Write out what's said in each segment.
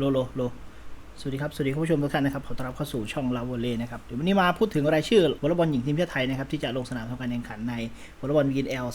โลโลโลสวัสดีครับสวัสดีคุณผู้ชมทุกท่านนะครับขอต้อนรับเข้าสู่ช่องลาโวเล่นะครับเดี๋ยววันนี้มาพูดถึงรายชื่อวอลเลย์บอลหญิงทีมชาติไทยนะครับที่จะลงสนามทำการแข่งขันในวอลเลย์บอลวีนเอล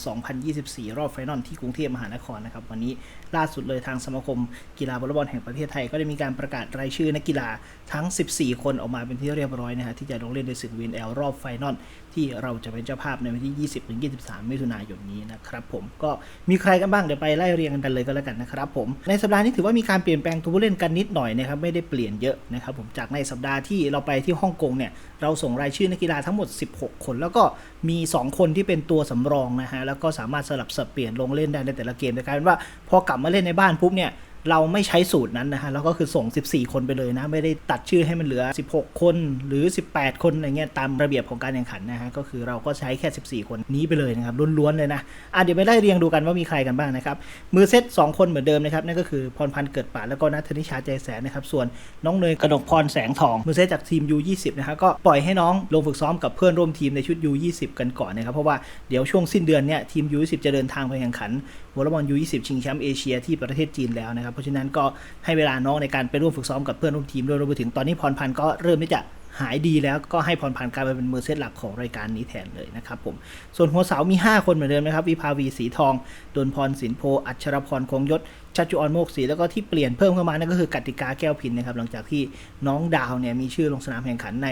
2024 รอบไฟนอลที่กรุงเทพมหานครนะครับวันนี้ล่าสุดเลยทางสมาคมกีฬาวอลเลย์บอลแห่งประเทศไทย ก็ได้มีการประกาศรายชื่อนักกีฬาทั้ง 14 คนออกมาเป็นที่เรียบร้อยนะฮะที่จะลงเล่นในศึกวีนเอลรอบไฟนอล ที่เราจะเป็นเจ้าภาพในวันที่ 20-23 มิถุนายนนี้นะครับผมก็มีใครกันบ้างเดี๋ยวไปไล่เรียงกันเลยก็แล้วกันนะครับผมในสัปดาห์นี้ถือว่ามีการเปลี่ยนแปลงตัวผู้เล่นกันนิดหน่อยนะครับไม่ได้เปลี่ยนเยอะนะครับผมจากในสัปดาห์ที่เราไปที่ฮ่องกงเนี่ยเราส่งรายชื่อนักกีฬาทั้งหมด 16 คน แล้วก็มี 2 คนที่เป็นตัวสำรองนะฮะแล้วก็สามารถสลับสับเปลี่ยนลงเล่นได้ในแต่ละเกมแต่กลายเป็นว่าพอกลับมาเล่นในบ้านปุ๊บเนี่ย เราไม่ใช้สูตรนั้นนะฮะเราก็คือส่ง 14 คนไปเลยนะ ไม่ได้ตัดชื่อให้มันเหลือ 16 คนหรือ 18 คนอะไรเงี้ยตามระเบียบของการแข่งขันนะฮะก็คือเราก็ใช้แค่ 14 คนนี้ไปเลยนะครับล้วนๆเลยนะอะเดี๋ยวไปไล่เรียงดูกันว่ามีใครกันบ้างนะครับมือเซต2 คนเหมือนเดิมนะครับนั่นก็คือพรพันธ์เกิดป่าแล้วก็นัทธนิชาใจแสนนะครับส่วนน้องเนยกระดกพรแสงทองมือเซตจากทีม U20 นะฮะก็ปล่อยให้น้องลงฝึกซ้อมกับเพื่อนร่วมทีมในชุด U20 กันก่อนนะครับเพราะว่าเดี๋ยวช่วงสิ้นเดือนเนี่ยทีม U20 จะเดินทางไปแข่งขัน วอลเลย์บอล U20 ชิงแชมป์เอเชียที่ประเทศจีนแล้วนะครับ เพราะฉะนั้นก็ให้เวลาน้องในการไปร่วมฝึกซ้อมกับเพื่อนร่วมทีมด้วยรวมไปถึงตอนนี้พรพันธ์ก็เริ่มที่จะหายดีแล้วก็ให้พรพันธ์กลายเป็นมือเซตหลักของรายการนี้แทนเลยนะครับผม ส่วนหัวเสามี 5 คนเหมือนเดิมนะครับ วิภาวีสีทอง ดนพรสินโพ อัชรพรคงยศ ชัชจุออนโมกศรีแล้วก็ที่เปลี่ยนเพิ่มเข้ามานั่นก็คือกติกาแก้วพินนะครับ หลังจากที่น้องดาวเนี่ยมีชื่อลงสนามแข่งขันใน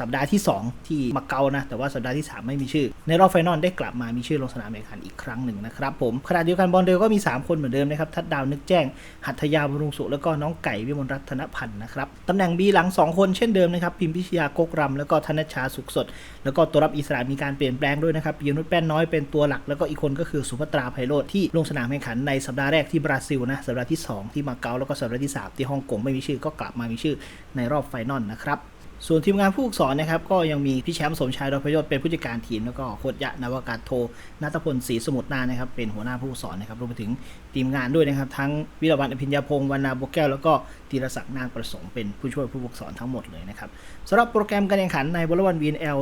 สัปดาห์ที่ 2 ที่มาเก๊านะ แต่ว่าสัปดาห์ที่ 3 ไม่มีชื่อ ในรอบไฟนอลได้กลับมามีชื่อลงสนามแข่งขันอีกครั้งหนึ่งนะครับผมขณะเดียวกันบอลเดลก็มี 3 คนเหมือนเดิมนะครับทัดดาวนึกแจ้ง หัตถยาบรุงสุแล้วก็น้องไก่วิมลรัตนพันธ์นะครับตำแหน่งบีหลัง 2 คนเช่นเดิมนะครับพิมพิชยากกรำแล้วก็ธนชาสุขสด แล้วก็ตัวรับอิสระมีการเปลี่ยนแปลงด้วยนะครับปียนุชแป้นน้อยเป็นตัวหลัก แล้วก็อีกคนก็คือสุภัตราไพโรธที่ลงสนามแข่งขันในสัปดาห์แรกที่บราซิลนะสัปดาห์ที่สองที่มาเก๊าแล้วก็สัปดาห์ที่สามที่ฮ่องกงไม่มีชื่อก็กลับมามีชื่อในรอบไฟนอลนะครับ ส่วนทีมงานผู้ฝึกสอนนะครับก็ยังมีพี่แชมป์สมชายดอพยศเป็นผู้จัดการทีม แล้วก็โคตยะนวากาศโทนัทพลศรีสมุทรนานะครับเป็นหัวหน้าผู้ฝึกสอนนะครับรวมไปถึงทีมงานด้วยนะครับ ทั้งวิรวัฒน์อภิญญาพงศ์วรรณาบวกแก้วแล้วก็ธีรศักดิ์นางประสงค์เป็นผู้ช่วยผู้ฝึกสอนทั้งหมดเลยนะครับสำหรับโปรแกรมการแข่งขันในวอลเลย์บอลวีนเอล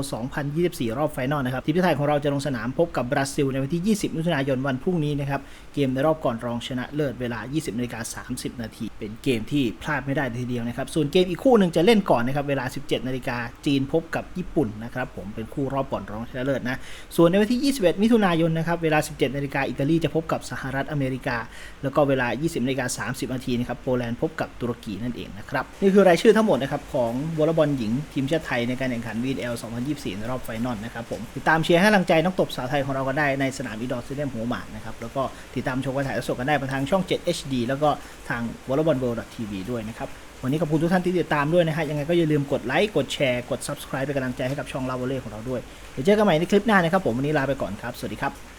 2024 รอบไฟนอลนะครับทีมชาติไทยของเราจะลงสนามพบกับบราซิลในวันที่ 20 มิถุนายนวันพรุ่งนี้นะครับเกมในรอบก่อนรองชนะเลิศเวลา 20นาฬิกา30 นาทีเป็นเกมที่พลาดไม่ได้ทีเดียวนะครับส่วนเกมอีกคู่หนึ่งจะเล่นก่อนนะครับเวลา17 17นาฬิกาจีนพบกับญี่ปุ่นนะครับผมเป็นคู่รอบก่อนรองชนะเลิศนะส่วนในวันที่ 21 มิถุนายนนะครับเวลา 17นาฬิกาอิตาลีจะพบกับสหรัฐอเมริกา แล้วก็เวลา 20นาฬิกา30นาทีนะครับโปแลนด์พบกับตุรกีนั่นเองนะครับนี่คือรายชื่อทั้งหมดนะครับของวอลเลย์บอลหญิงทีมชาติไทยในการแข่งขัน VNL 2024ในรอบไฟนอลนะครับผมติดตามเชียร์ให้กำลังใจนักตบสาวไทยของเราก็ได้ในสนามอีดอร์สเตเดียมหัวหมากนะครับแล้วก็ติดตามชมการถ่ายทอดสดกันได้ทางช่อง 7 HD แล้วก็ทาง v o l l e y b a l l w o r l d t v ด้วยนะครับ วันนี้ขอบคุณทุกท่านที่ติดตามด้วยนะฮะยังไงก็อย่าลืมกดไลค์กดแชร์กด subscribe เป็นกำลังใจให้กับช่องลาโวเล่ของเราด้วยเดี๋ยวเจอกันใหม่ในคลิปหน้านะครับผมวันนี้ลาไปก่อนครับสวัสดีครับ